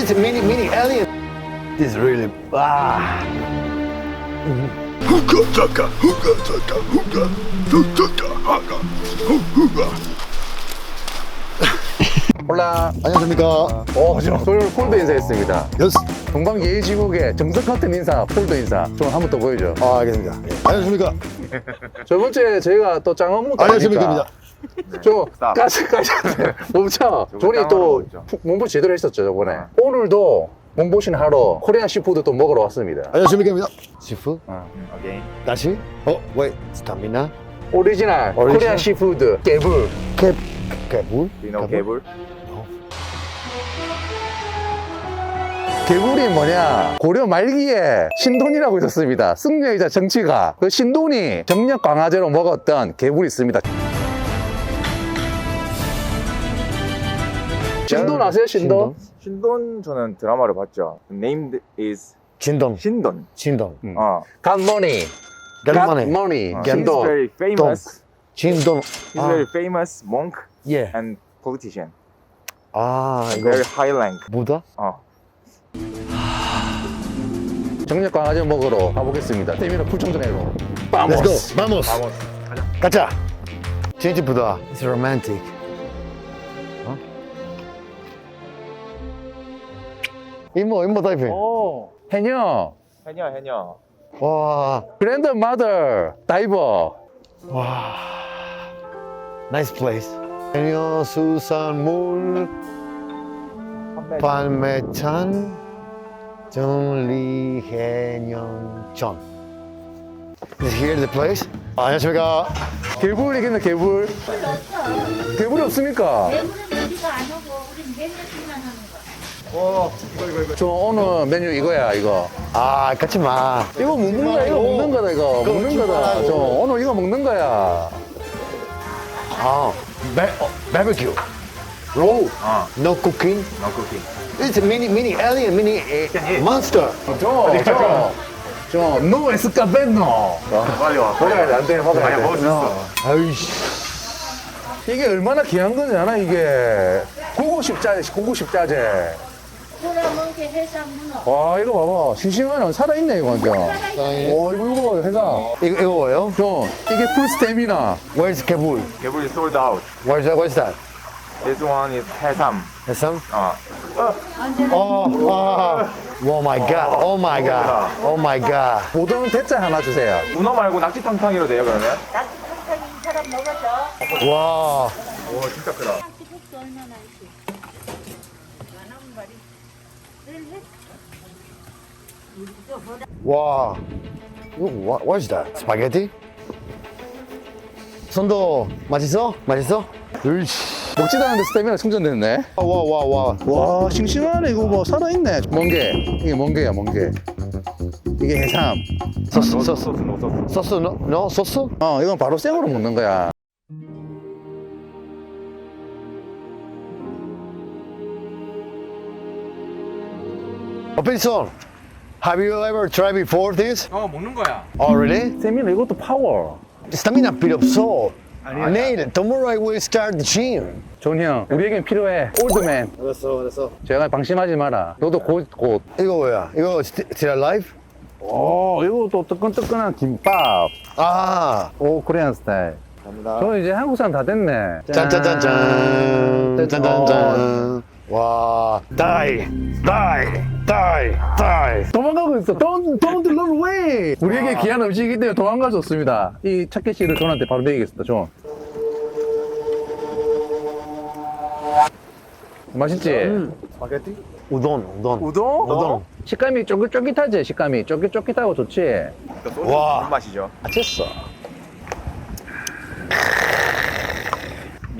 It's a mini mini alien. This is really ah. 홀라. 안녕하십니까. 어, 지금 폴- 인사했습니다. 여스. 동방예의지국의 정석 같은 인사, 폴드 인사. 좀 한 번 더 보여줘. 아 알겠습니다. 예. 안녕하십니까. 저번 주에 저희가 또 짱업무 안녕하십니까. 저 까지 까지 멈춰. 존이 또 푸- 몸보 제대로 했었죠 저번에. 오늘도 몸보신 하러 코리안 시푸드 또 먹으러 왔습니다. 안녕하십니까. 시프. Again. 다시. 어 wait. 스타미나. 오리지널 오리지널? 코리안 시푸드 깨불. 캡. 개불. You know cable? 개불이 뭐냐? 고려 말기에 신돈이라고 있었습니다. 승려이자 정치가. 그 신돈이 정력 강화제로 먹었던 개불이 있습니다. 신돈 아세요, 신돈? 신돈 저는 드라마를 봤죠. Named is 진동. 신돈. 진동. 음. 어. 갓머니. 간만에. 갓머니. 어. He's 신돈. very famous. 진동. He's 아, very famous monk 예. and politician. 아 이거 Very high rank. 뭐다? 어. 정력 강화제 먹으러 가보겠습니다. 때미는 풀청전해로. Let's go. Vamos. 가자. 진짜 부다. It's romantic. 이모 이모 다이빙. 오. 해녀. 해녀 해녀. 와. 그랜드 마더. 다이버. 와. Nice place. 해녀 수산물 발매찬 정리해년전. Is here the place? 아, 안녕하십니까. 개불이겠네, 개불. 개불이 없습니까? 내부는 우리가 안 오고 하는 거야. 어 이거 이거 이거. 저 오늘 메뉴 이거야, 이거. 아, 같이 마. 이거 먹는 거야, 이거 먹는 거다, 이거. 먹는 거다. 저 오늘 이거 먹는 거야. 아, 바, 어. 로우. 어. No cooking. No cooking. It's a mini, mini alien, mini uh, monster. 저, 저, 저, 노 에스카벤노. 빨리 와. 먹어야 돼, 안 돼, 먹어야 먹을 수 있어. 아이씨. 이게 얼마나 귀한 거지, 않아, 이게. 고고십 짜제, 고고십 짜제. 소라먹은 게 해삼 문어. 와, 이거 봐봐. 싱싱하네. 살아있네, 이거 완전. 오, 이거, 이거 봐, 해가. 이거, 이거 뭐예요? 저, 이게 풀 스태미나. Where's Kabul? 개불이 sold out. Where's that? What's that? This one is 해삼. 해삼? 어. 어, 와. Oh my god. Oh my god. Oh my god. 보통 대짜 하나 주세요. 문어 말고 낙지탕탕이로 돼요 그러면? 낙지 탕탕 이 사람 먹어줘. 와. 오 진짜 크다. 낙지 국도 얼마나 있지? 만원 말이. 늘 해. 이거 what, is that? 스파게티? 손도 맛있어? 맛있어? 으이씨. 먹지도 않는데 스태미나 충전됐네. 와, 와, 와. 와, 싱싱하네. 이거 뭐 살아있네. 멍게. 이게 멍게야, 멍게. 이게 해삼. 소스, 노 소스. 소스 no? no? 소스? 어, 이건 바로 생으로 먹는 거야. Opinson, have you ever tried before this? 어 먹는 거야. Oh, really? 스태미나 이것도 파워. 스타미나 필요 없어. 내일, tomorrow I will start the gym. 존 형, 우리에겐 필요해. 올드맨. 알았어, 알았어. 제가 방심하지 마라. 너도 곧, 곧. 이거 뭐야? 이거 st- still alive? 오, 이거 또 뜨끈뜨끈한 김밥. 아, 오, 코리안 스타일. 감사합니다. 저 이제 한국 사람 다 됐네. 짠 짠짠짠. 짠 짠짠. 와, die, die, die, die. 도망가고 있어. Don't, don't run away. 우리에게 귀한 음식이기 때문에 도망갈 수 없습니다. 이 차켓 씨를 존한테 바로 드리겠습니다. 존. 맛있지? 스파게티? 우동, 우동. 우동? 우동. 식감이 쫄깃쫄깃하지? 식감이 쫄깃쫄깃하고 좋지? 와. 무슨 맛이죠? 맛있어.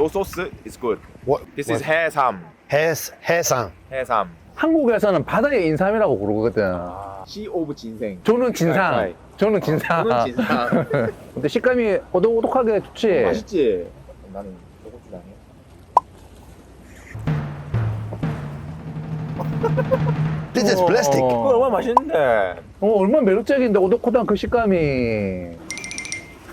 No sauce is good. What? This is 해삼. 해, 해상. 해삼. 한국에서는 바다의 인삼이라고 부르거든. Sea of 진생. 저는 진상. 저는 진상. 저는 진상. 근데 식감이 오독오독하게 좋지? 맛있지? 나는 소고기 아니야. This is plastic. 어. 그거 얼마나 맛있는데. 어, 얼마나 매력적인데 오독오독한 그 식감이.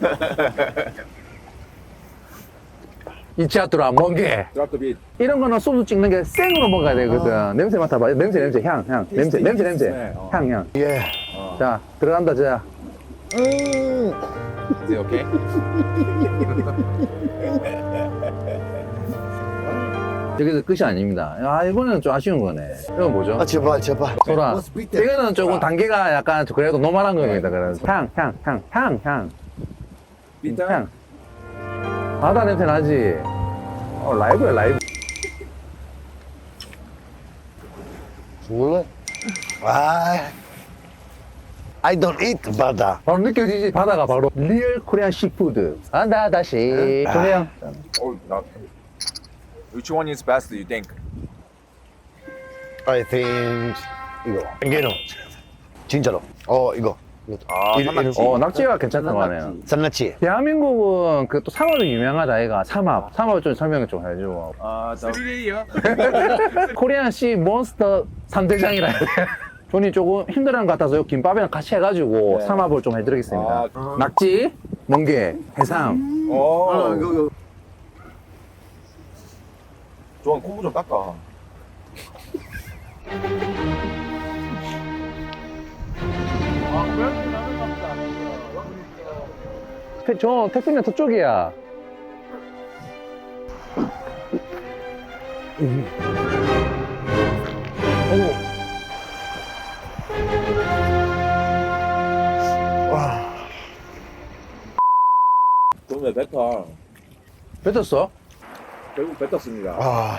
멍게. The beat. 이런 거는 소주 찍는 게 생으로 먹어야 되거든. 냄새 맡아봐. 냄새, 냄새, 향, 향. 냄새, 냄새, 냄새. 네, 어. 향, 향. 예. 자, 들어간다, 자. It okay? 여기서 끝이 아닙니다. 아, 이거는 좀 아쉬운 거네. 이건 뭐죠? 아, 제발, 제발. 소라. Bitter? 이거는 조금 단계가 약간 그래도 노멀한 겁니다. 그래서 향, 향, 향, 향, 향. Bitter? 향. 바다 냄새 나지? 어, 라이브야, 라이브. 몰라? 아. I don't eat 바다. 바로 느껴지지? 바다가 바로 리얼 코리안 시푸드. 간다, 다시. 조리 형. Oh, not. Which one is best, you think? I think 이거. 땡기노. 진짜로. 어, 이거. 아, 이- 산낙지. 어, 낙지가 괜찮다고 하네요. 산낙지. 대한민국은 그 또 삼합이 유명하다, 아이가. 삼합. 삼합 좀 설명을 좀 해줘. 아, 저. 코리안 씨 몬스터 3대장이라 해야 돼. 존이 조금 힘들어하는 것 같아서 김밥이랑 같이 해가지고 네. 삼합을 좀 해드리겠습니다. 아, 낙지, 멍게, 해삼. 어, 이거, 이거. 조한 콤보 좀 닦아. 태, 저 태풍이 저쪽이야. 그러면 뱉어. 뱉었어? 결국 뱉었습니다. 아.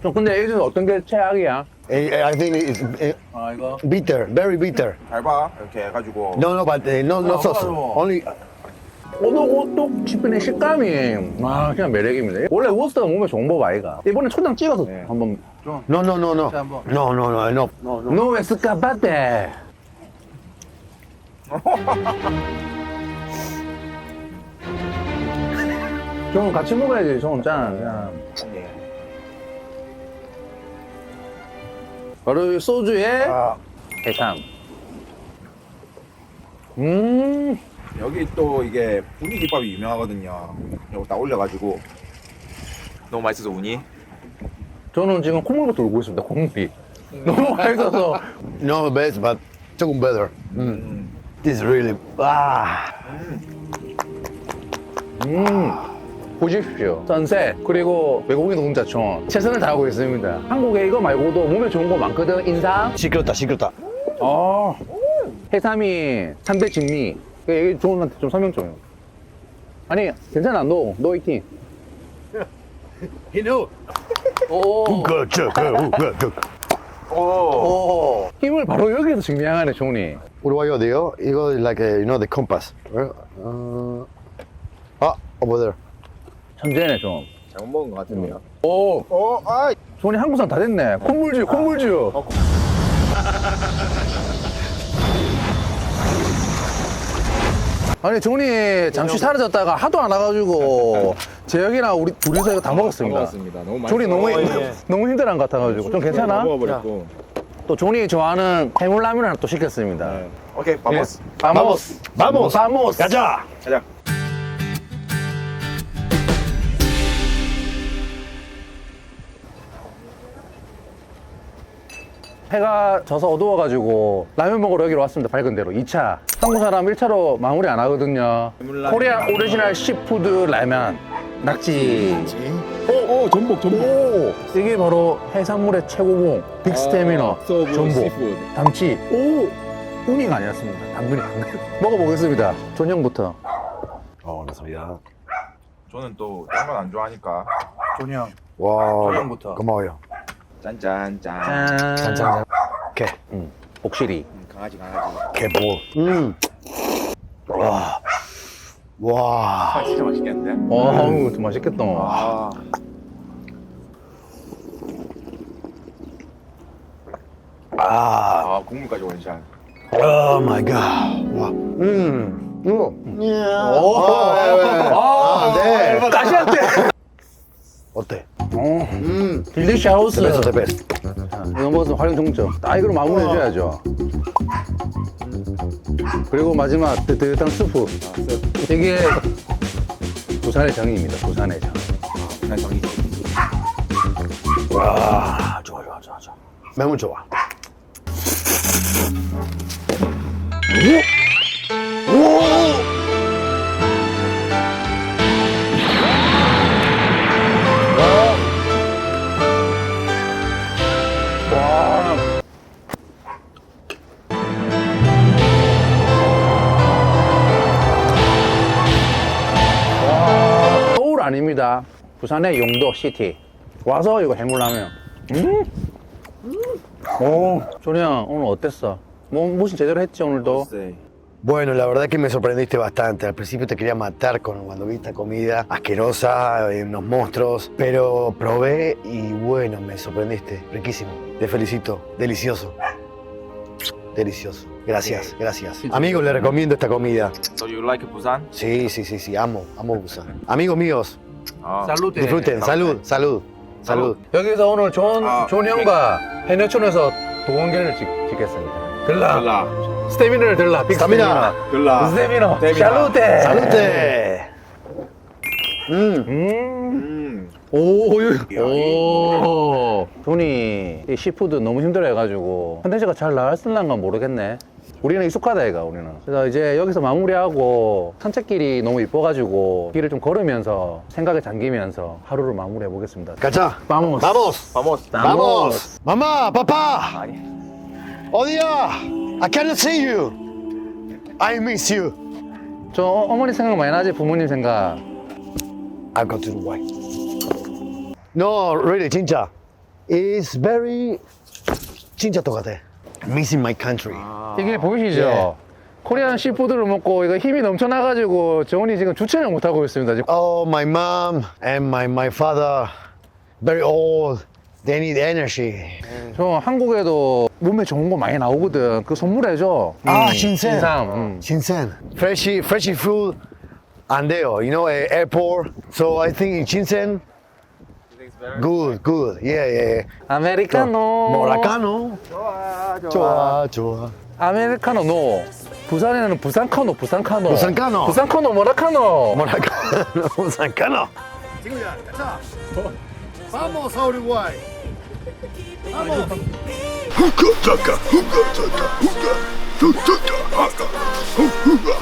좀 근데 여기서 어떤 게 최악이야? I, think it's 아 이거 bitter, very bitter. 잘 봐. 이렇게 해가지고. No, no, but uh, no, no 아, sauce. Only 오독오독 씹히는 식감이 아 그냥 매력입니다. 원래 워스터가 몸에 좋은 법 아이가. 이번에 초장 찍어서 네. 한번 no, no, no, no, no, no, no, no, no, no. 노 에스카바테. 좀 같이 먹어야지 좀 짠. 짠. 네. 바로 이 소주에 아, 해삼. 음. 여기 또 이게 우니 김밥이 유명하거든요. 이거 딱 올려가지고. 너무 맛있어서 우니? 저는 지금 콧물부터 울고 있습니다. 콧물이. 너무 맛있어서. no best, but 조금 better. 음. This really. 아, 음. 보십시오. 선셋, 그리고 외국인 농자촌. 최선을 다하고 있습니다. 한국에 이거 말고도 몸에 좋은 거 많거든. 인삼. 시끄럽다, 시끄럽다. 어. 해삼이 3대 진미. 그 얘기 좋은한테 좀 설명 좀 해요. 아니, 괜찮아. 노, 노 이팅. You know. 오. Good. 오. 오. 힘을 바로 여기서 증명하네, 종이. 우리 와요 돼요. 이거 like a, you know the compass. right? 어, 아, over there. 천재네, 좀. 잘못 먹은 것 같은데요. 오. 어, 아, 종이 한국산 다 됐네. 콧물주, 콧물주. 아니, 종이 잠시 사라졌다가 하도 안 와가지고, 재혁이랑 우리 둘이서 이거 다 먹었습니다. 먹었습니다. 너무 맛있어. 존이 너무, 어, 예. 너무 힘들어한 것 같아가지고. 좀 괜찮아? 먹어버렸고. 또 존이 좋아하는 해물라면 하나 또 시켰습니다. 네. 오케이, 바보스. 바모스. 바모스. 바모스. 가자. 가자. 해가 져서 어두워가지고 라면 먹으러 여기로 왔습니다. 밝은 대로. 2차. 한국 사람 1차로 마무리 안 하거든요. 해물라면. 코리아 오리지널 시푸드 라면. 낙지. 오, 오, 전복, 전복. 오! 이게 바로 해산물의 최고봉. 빅스테미너. 서브 전복. 시푸드. 담치. 오! 우니가 아니었습니다. 당근이 당근. 먹어보겠습니다. 존형부터. 어, 맞습니다. 저는 또 딴 건 안 좋아하니까. 존형. 와, 조명부터. 고마워요. 짠짠 짠. 짠. 짠짠. 오케이. 음, 복실이. 음, 강아지 강아지. 개볼. 음. 와. 와. 아, 진짜 맛있겠는데? 어우, 더 맛있겠다. 아. 아. 아, 국물까지 원샷. Oh my god. 와. 음. 이거. 오! 아, 왜, 왜. 아, 네. 가시한테! 어때? 어, 음. The best, the best. 이거 먹어서 활용 종점. 딱 이걸로 마무리해줘야죠. 그리고 마지막 뜨뜻한 스프. 이게 부산의 정입니다. 부산의 정. 난 정이 와, 좋아, 좋아, 좋아, 좋아. 매운 좋아. 서 아닙니다. 부산의 용도 시티. 와서 이거 해물라면. 음? 오, 조리 형 오늘 어땠어? 뭐 무슨 제대로 했지 오늘도? 세 Bueno, la verdad que me sorprendiste bastante. Al principio te quería matar con, cuando vi esta comida asquerosa, eh, unos monstruos, pero probé y bueno, me sorprendiste. Riquísimo. Te felicito. Delicioso. Delicioso. Gracias, gracias. Amigos, les recomiendo esta comida. So you like Busan? Sí, sí, sí, sí, amo, amo Busan. Amigos míos, 아, 살루테. disfruten. Salud, salud, salud. 여기서 오늘 존, 아, 존 형과 해녀촌에서 동원계를 찍, 찍겠습니다. 들라. 글라 스테미너를 들라. 빅 스타미나. 글라 스테미너. 스테미너. 샬루테. Salute. Mm. 음. 음 오, 유- 오. 존이 이 시푸드 너무 힘들어 해가지고 컨텐츠가 잘 나왔을란가 모르겠네. 우리는 익숙하다 얘가 우리는. 그래서 이제 여기서 마무리하고 산책길이 너무 이뻐가지고 길을 좀 걸으면서 생각에 잠기면서 하루를 마무리해 보겠습니다. Cacha. Vamos. Vamos. Vamos Vamos. Mamá, papá. Odia. I cannot see you. I miss you. 저 어- 어머니 생각 많이 나지 부모님 생각. I'll go to Uruguay. No, really, Chincha. It's very. Chincha tocate. Missing my country. 이게 보이시죠? 예. 코리안 시푸드를 먹고 이거 힘이 넘쳐나가지고 정훈이 지금 주체를 못하고 있습니다. 지금. Oh, my mom and my, my father, very old. They need energy. 저 한국에도 몸에 좋은 거 많이 나오거든. 그 선물해줘. Ah, 음, 신sen. 신상. 음. Shinsen. Freshy, freshy food. Andeo, you know, eh, airport. So I think in Shinsen, good, good. Yeah, yeah, yeah. 아메리카노. 모라카노. 좋아 좋아, 좋아. 아메리카노 노. 부산에는 부산카노, 부산카노. 부산카노. 부산카노, 모라카노. 모라카노. 모라카노. 친구야, 가자. Vamos a Uruguay. Vamos. Huka, taka, huka, taka, huka, tu, tu, ta, haka, hu, huka.